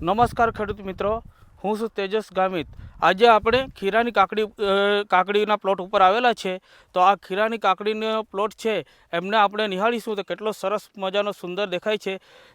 નમસ્કાર ખેડૂત મિત્રો, હું છું તેજસ ગામિત. આજે આપણે ખીરાની કાકડી કાકડીના પ્લોટ ઉપર આવેલા છે. તો આ ખીરાની કાકડીનો પ્લોટ છે, એમને આપણે નિહાળીશું તો કેટલો સરસ મજાનો સુંદર દેખાય છે.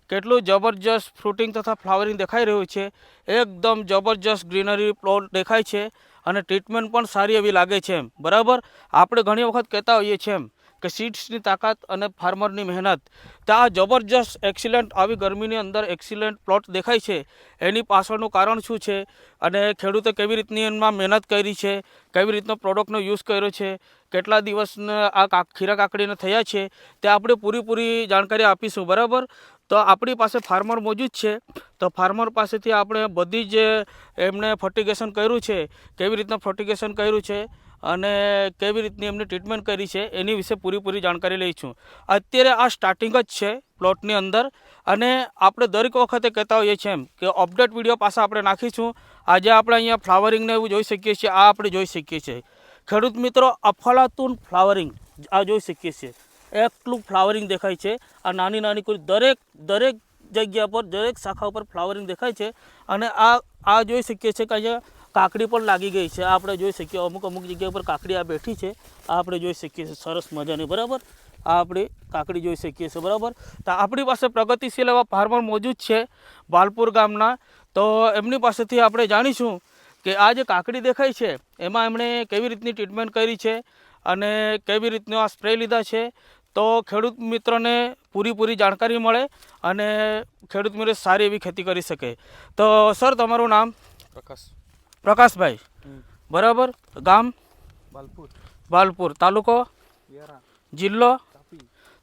કેટલું જબરજસ્ત ફ્રૂટિંગ તથા ફ્લાવરિંગ દેખાઈ રહ્યું છે. એકદમ જબરજસ્ત ગ્રીનરી પ્લોટ દેખાય છે અને ટ્રીટમેન્ટ પણ સારી એવી લાગે છે એમ. બરાબર? આપણે ઘણી વખત કહેતા હોઈએ છીએ એમ. કે સીડ્સની તાકાત અને ફાર્મરની મહેનત. તો આ જબરજસ્ત એક્સિલન્ટ આવી ગરમીની અંદર એક્સિલન્ટ પ્લોટ દેખાય છે. એની પાછળનું કારણ શું છે? અને ખેડૂતે કેવી રીતની એમાં મહેનત કરી છે? કેવી રીતનો પ્રોડક્ટનો યુઝ કર્યો છે? કેટલા દિવસના આ ખીરા કાકડીને થયા છે? તે આપણે પૂરીપૂરી જાણકારી આપીશું, બરાબર? તો આપણી પાસે ફાર્મર મોજૂદ છે. તો ફાર્મર પાસેથી આપણે બધી જ એમણે ફર્ટિગેશન કર્યું છે. કેવી રીતના ફર્ટિગેશન કર્યું છે? અને કેવી રીતની એમની ટ્રીટમેન્ટ કરી છે એની વિશે પૂરીપૂરી જાણકારી લઈશું અત્યારે આ સ્ટાર્ટિંગ જ છે પ્લોટની અંદર અને આપણે દરેક વખતે કહેતા હોઈએ છીએ એમ કે અપડેટ વીડિયો પાસા આપણે નાખીશું. આજે આપણે અહીંયા ફ્લાવરિંગને એવું જોઈ શકીએ છીએ, આ આપણે જોઈ શકીએ છીએ. ખેડૂત મિત્રો, અફલાતુન ફ્લાવરિંગ આ જોઈ શકીએ છીએ. એકલું ફ્લાવરિંગ દેખાય છે આ નાની નાની કોઈ દરેક દરેક જગ્યા પર, દરેક શાખા ઉપર ફ્લાવરિંગ દેખાય છે અને આ આ જોઈ શકીએ છીએ કે અહીંયા કાકડી પણ લાગી ગઈ છે. આપણે જોઈ શકીએ અમુક અમુક જગ્યા પર કાકડી આ બેઠી છે. આ આપણે જોઈ શકીએ છીએ સરસ મજાની, બરાબર? આ આપણે કાકડી જોઈ શકીએ છીએ, બરાબર? તો આપણી પાસે પ્રગતિશીલ એવા ફાર્મર મોજૂદ છે બાલપુર ગામના. તો એમની પાસેથી આપણે જાણીશું કે આ જે કાકડી દેખાય છે, એમાં એમણે કેવી રીતની ટ્રીટમેન્ટ કરી છે અને કેવી રીતનો આ સ્પ્રે લીધા છે. તો ખેડૂત મિત્રોને પૂરીપૂરી જાણકારી મળે અને ખેડૂત મિત્ર સારી એવી ખેતી કરી શકે. તો સર, તમારું નામ? પ્રકાશ. પ્રકાશભાઈ. બરાબર? ગામ? બાલપુર. બાલપુર. તાલુકો? જિલ્લો?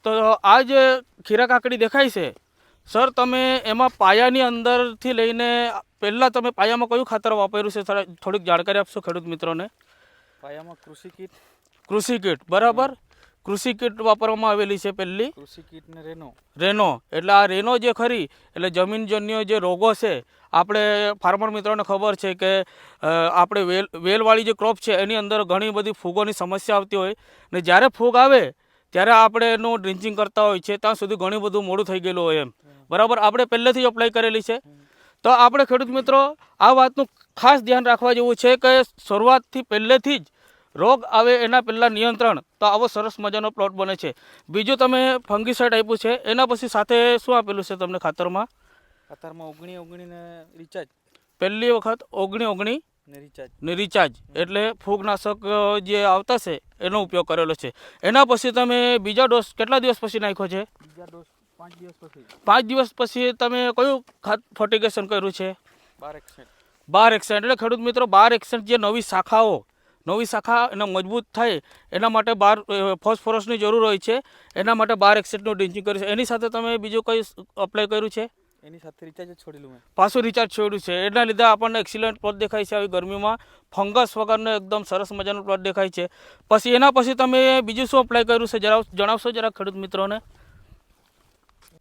તો આ જે ખીરા કાકડી દેખાય છે સર તમે એમાં પાયાની અંદરથી લઈને પહેલાં તમે પાયામાં કયું ખાતર વાપર્યું છે થોડીક જાણકારી આપશો ખેડૂત મિત્રોને? પાયામાં કૃષિ કીટ. કૃષિ કીટ. બરાબર? કૃષિ કીટ વાપરવામાં આવેલી છે પહેલી. કૃષિ કીટ ને રેનો. રેનો. એટલે આ રેનો જે ખરી એટલે જમીનજન્ય જે રોગો છે આપણે ફાર્મર મિત્રોને ખબર છે કે આપણે વેલ વેલવાળી જે ક્રોપ છે એની અંદર ઘણી બધી ફૂગોની સમસ્યા આવતી હોય. ને જ્યારે ફૂગ આવે ત્યારે આપણે એનું ડ્રિન્ચિંગ કરતા હોય છે ત્યાં સુધી ઘણું બધું મોડું થઈ ગયેલું હોય એમ. બરાબર? આપણે પહેલેથી જ અપ્લાય કરેલી છે. તો આપણે ખેડૂત મિત્રો આ વાતનું ખાસ ધ્યાન રાખવા જેવું છે કે શરૂઆતથી પહેલેથી જ રોગ આવે એના પહેલાં નિયંત્રણ તો આવો સરસ મજાનો પ્લોટ બને છે. બીજું તમે ફંગીસાઇડ આપ્યું છે એના પછી સાથે શું આપેલું છે તમને ખાતરમાં? ખાતરમાં ઓગણી ઓગણીને રિચાર્જ પહેલી વખત ઓગણી ઓગણી ને રિચાર્જ રિચાર્જ એટલે ફૂગનાશક જે આવતા છે એનો ઉપયોગ કરેલો છે. એના પછી તમે બીજા ડોઝ કેટલા દિવસ પછી નાખ્યો છે? બીજા ડોઝ પાંચ દિવસ પછી. પાંચ દિવસ પછી તમે કયું ખાત ફર્ટિગેશન કર્યું છે? બાર એક્સેન્ટ બાર એક્સેન્ટ એટલે ખેડૂત મિત્રો બાર એક્સેન્ટ જે નવી શાખાઓ નવી શાખા એના મજબૂત થાય એના માટે બાર ફોસ્ફોરસની જરૂર હોય છે એના માટે બાર એક્સેટનું ડ્રિન્ચિંગ કર્યું છે. એની સાથે તમે બીજું કઈ અપ્લાય કર્યું છે? એની સાથે રિચાર્જ છોડેલું મેં. પાછું રિચાર્જ છોડ્યું છે. એના લીધે આપણને એક્સિલન્ટ પ્લોટ દેખાય છે આવી ગરમીમાં. ફંગસ વગરનો એકદમ સરસ મજાનો પ્લોટ દેખાય છે. પછી એના પછી તમે બીજું શું અપ્લાય કર્યું છે? જરા જણાવશો જરા ખેડૂત મિત્રોને.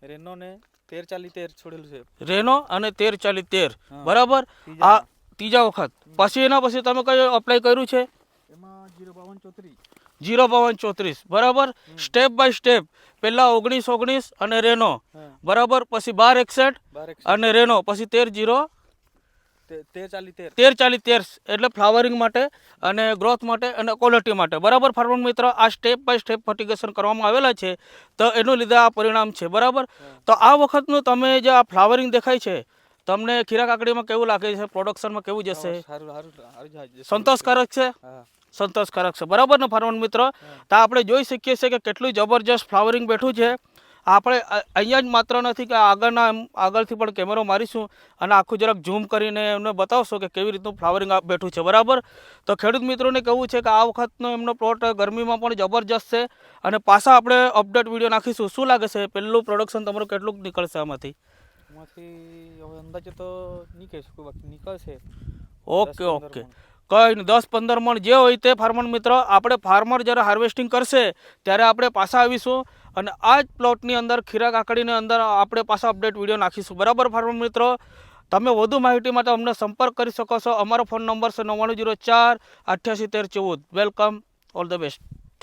રેનો ને તેર ચાલી તેર છોડેલું છે. રેનો અને તેર ચાલી તેર. બરાબર? આ ત્રીજા વખત. પછી એના પછી તમે કયું અપ્લાય કર્યું છે? એમાં જીરો બાવન ચોત્રીસ. બરાબર? સ્ટેપ બાય સ્ટેપ પહેલાં ઓગણીસ ઓગણીસ અને રેનો. બરાબર? પછી બાર એકસઠ અને રેનો. પછી તેર જીરો. તેર ચાલી તેર. એટલે ફ્લાવરિંગ માટે અને ગ્રોથ માટે અને ક્વોલિટી માટે. બરાબર ફાર્મર મિત્ર આ સ્ટેપ બાય સ્ટેપ ફર્ટિગેશન કરવામાં આવેલા છે. તો એનું લીધે આ પરિણામ છે. બરાબર? તો આ વખતનું તમે જે આ ફ્લાવરિંગ દેખાય છે તમને ખીરા કાકડીમાં કેવું લાગે છે? પ્રોડક્શનમાં કેવું જશે? સંતોષકારક છે? સંતોષકારક છે. બરાબર ને ફાર્મર મિત્રો? તો આપણે જોઈ શકીએ છીએ કે કેટલું જબરજસ્ત ફ્લાવરિંગ બેઠું છે. આપણે અહીંયા જ માત્ર નથી કે આગળના આગળથી પણ કેમેરો મારીશું અને આખું જરાક ઝૂમ કરીને એમને બતાવશો કે કેવી રીતનું ફ્લાવરિંગ બેઠું છે. બરાબર? તો ખેડૂત મિત્રોને કહેવું છે કે આ વખતનો એમનો પ્લોટ ગરમીમાં પણ જબરજસ્ત છે અને પાછા આપણે અપડેટ વીડિયો નાખીશું. શું લાગે છે? પહેલું પ્રોડક્શન તમારું કેટલું નીકળશે આમાંથી? એમાંથી હવે અંદાજે તો નહીં કહી શકું બાકી નીકળશે. Okay okay. કંઈ નહીં દસ પંદર મણ જે હોય તે ફાર્મર મિત્ર આપણે ફાર્મર જ્યારે હાર્વેસ્ટિંગ કરશે ત્યારે આપણે પાછા આવીશું અને આ જ પ્લોટની અંદર ખીરા કાકડીની અંદર આપણે પાછા અપડેટ વીડિયો નાખીશું. બરાબર ફાર્મર મિત્રો? તમે વધુ માહિતી માટે અમને સંપર્ક કરી શકો છો. અમારો ફોન નંબર છે નવ્વાણું જીરો ચાર અઠ્યાસી તેર ચૌદ. Welcome all the best